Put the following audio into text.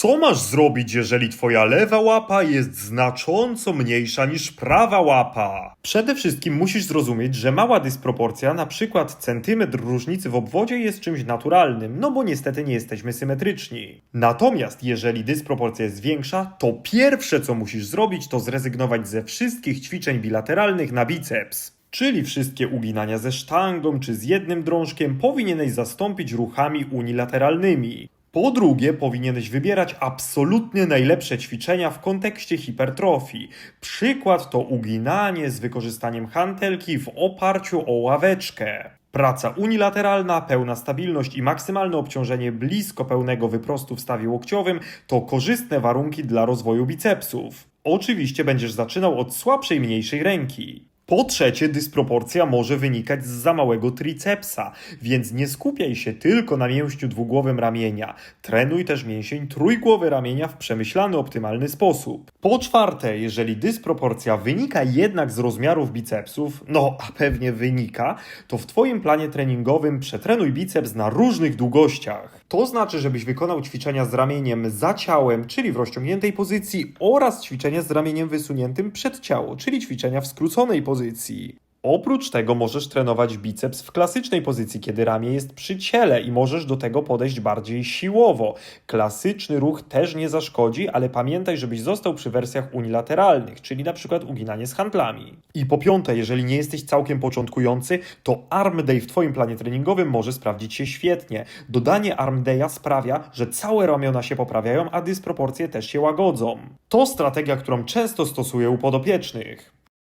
Co masz zrobić, jeżeli twoja lewa łapa jest znacząco mniejsza niż prawa łapa? Przede wszystkim musisz zrozumieć, że mała dysproporcja, na przykład centymetr różnicy w obwodzie jest czymś naturalnym, no bo niestety nie jesteśmy symetryczni. Natomiast jeżeli dysproporcja jest większa, to pierwsze co musisz zrobić to zrezygnować ze wszystkich ćwiczeń bilateralnych na biceps. Czyli wszystkie uginania ze sztangą czy z jednym drążkiem powinieneś zastąpić ruchami unilateralnymi. Po drugie, powinieneś wybierać absolutnie najlepsze ćwiczenia w kontekście hipertrofii. Przykład to uginanie z wykorzystaniem hantelki w oparciu o ławeczkę. Praca unilateralna, pełna stabilność i maksymalne obciążenie blisko pełnego wyprostu w stawie łokciowym to korzystne warunki dla rozwoju bicepsów. Oczywiście będziesz zaczynał od słabszej, mniejszej ręki. Po trzecie, dysproporcja może wynikać z za małego tricepsa, więc nie skupiaj się tylko na mięśniu dwugłowym ramienia. Trenuj też mięsień trójgłowy ramienia w przemyślany, optymalny sposób. Po czwarte, jeżeli dysproporcja wynika jednak z rozmiarów bicepsów, no a pewnie wynika, to w Twoim planie treningowym przetrenuj biceps na różnych długościach. To znaczy, żebyś wykonał ćwiczenia z ramieniem za ciałem, czyli w rozciągniętej pozycji, oraz ćwiczenia z ramieniem wysuniętym przed ciało, czyli ćwiczenia w skróconej pozycji. Oprócz tego możesz trenować biceps w klasycznej pozycji, kiedy ramię jest przy ciele i możesz do tego podejść bardziej siłowo. Klasyczny ruch też nie zaszkodzi, ale pamiętaj, żebyś został przy wersjach unilateralnych, czyli na przykład uginanie z handlami. I po piąte, jeżeli nie jesteś całkiem początkujący, to arm day w Twoim planie treningowym może sprawdzić się świetnie. Dodanie arm daya sprawia, że całe ramiona się poprawiają, a dysproporcje też się łagodzą. To strategia, którą często stosuję u podopiecznych.